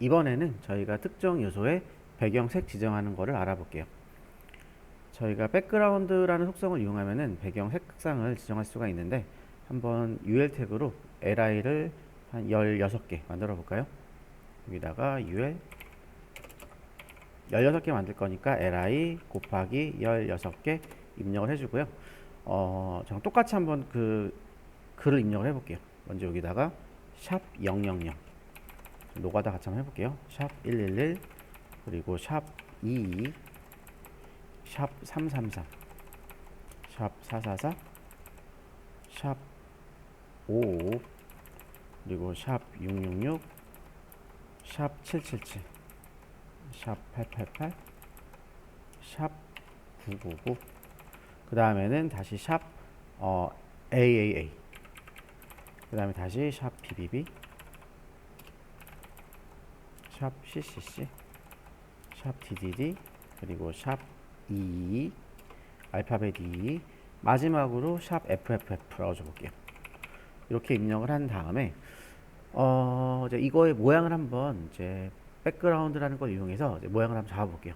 이번에는 저희가 특정 요소의 배경색 지정하는 것을 알아볼게요. 저희가 백그라운드라는 속성을 이용하면은 배경 색상을 지정할 수가 있는데 한번 UL 태그로 li를 한 16개 만들어 볼까요? 여기다가 UL 16개 만들 거니까 li 곱하기 16개 입력을 해주고요. 어, 저 똑같이 한번 그 글을 입력을 해볼게요. 먼저 여기다가 샵 000 노가다 같이 한번 해볼게요. 샵 111 그리고 샵 22, 샵 333, 샵 444, 샵 55, 그리고 샵 666, 샵 777, 샵 888, 샵 999. 그 다음에는 다시 샵 어, AAA. 그 다음에 다시 샵 BBB, 샵 CCC, 샵 DDD, 그리고 샵 EE, 알파벳 EE, 마지막으로 샵 FFF라고 적을게요. 이렇게 입력을 한 다음에 어, 이제 이거의 모양을 한번 이제 백그라운드라는 걸 이용해서 모양을 한번 잡아볼게요.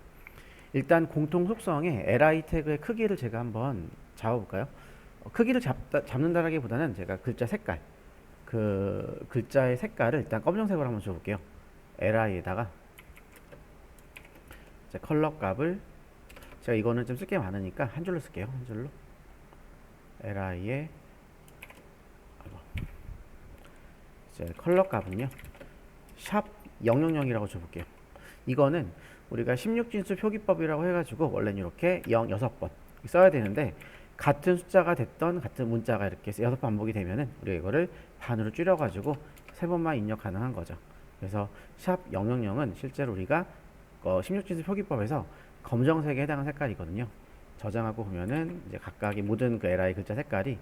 일단 공통 속성에 li 태그의 크기를 제가 한번 잡아볼까요? 어, 크기를 잡다, 잡는다라기보다는 제가 글자 색깔, 그 글자의 색깔을 일단 검정색으로 한번 줘볼게요. Li에다가 컬러 값을 제가 이거는 좀 쓸 게 많으니까 한 줄로 쓸게요. 한 줄로. 이제 컬러 값은요. 샵 000이라고 줘볼게요. 이거는 우리가 16진수 표기법이라고 해가지고 원래는 이렇게 0, 6번 써야 되는데 같은 숫자가 됐던 같은 문자가 이렇게 여섯 반복이 되면은 우리가 이거를 반으로 줄여가지고 세 번만 입력 가능한 거죠. 그래서 샵 000은 실제로 우리가 어, 16진수 표기법에서 검정색에 해당하는 색깔이거든요. 저장하고 보면은 이제 각각의 모든 그 li 글자 색깔이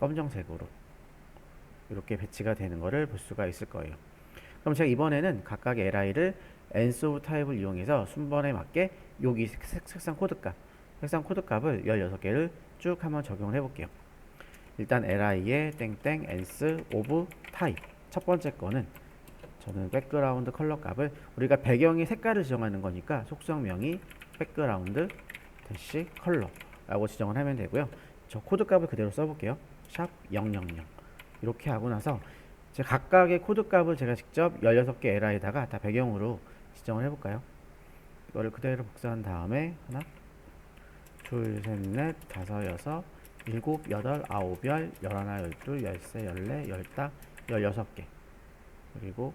검정색으로 이렇게 배치가 되는 것을 볼 수가 있을 거예요. 그럼 제가 이번에는 각각의 li를 ansof 타입을 이용해서 순번에 맞게 여기 색, 색상 코드 값, 색상 코드 값을 16개를 쭉 한번 적용을 해볼게요. 일단 li의 땡땡 ans of type 첫 번째 거는 저는 백그라운드 컬러 값을 우리가 배경의 색깔을 지정하는 거니까 속성명이 백그라운드 대시 컬러라고 지정을 하면 되고요. 저 코드 값을 그대로 써볼게요. 샵 000 이렇게 하고 나서 제 각각의 코드 값을 제가 직접 16개 에라에다가 다 배경으로 지정을 해볼까요? 이거를 그대로 복사한 다음에 하나, 둘, 셋, 넷, 다섯, 여섯, 일곱, 여덟, 아홉, 열, 열하나, 열둘, 열세, 열네, 열다, 열여섯 개 그리고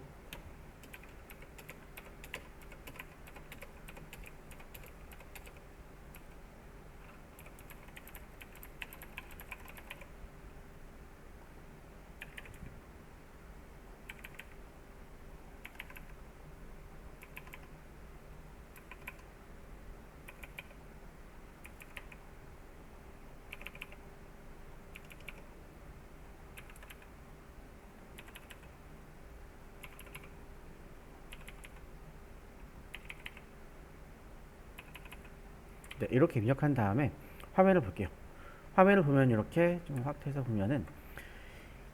네, 이렇게 입력한 다음에 화면을 볼게요. 화면을 보면 이렇게 좀 확대해서 보면은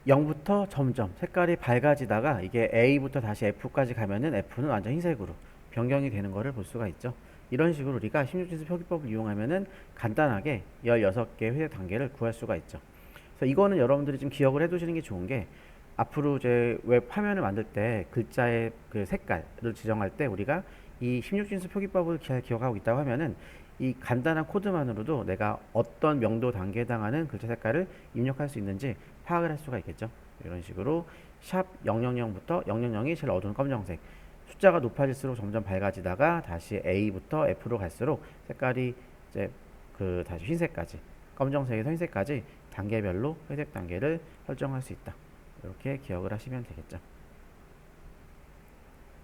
0부터 점점 색깔이 밝아지다가 이게 A부터 다시 F까지 가면은 F는 완전 흰색으로 변경이 되는 것을 볼 수가 있죠. 이런 식으로 우리가 16진수 표기법을 이용하면은 간단하게 16개의 회색 단계를 구할 수가 있죠. 그래서 이거는 여러분들이 좀 기억을 해 두시는 게 좋은 게 앞으로 이제 웹 화면을 만들 때 글자의 그 색깔을 지정할 때 우리가 이 16진수 표기법을 잘 기억하고 있다고 하면은 이 간단한 코드만으로도 내가 어떤 명도 단계에 해당하는 글자 색깔을 입력할 수 있는지 파악을 할 수가 있겠죠. 이런 식으로 샵 000부터 000이 제일 어두운 검정색 숫자가 높아질수록 점점 밝아지다가 다시 A부터 F로 갈수록 색깔이 이제 그 다시 흰색까지 검정색에서 흰색까지 단계별로 회색 단계를 설정할 수 있다. 이렇게 기억을 하시면 되겠죠.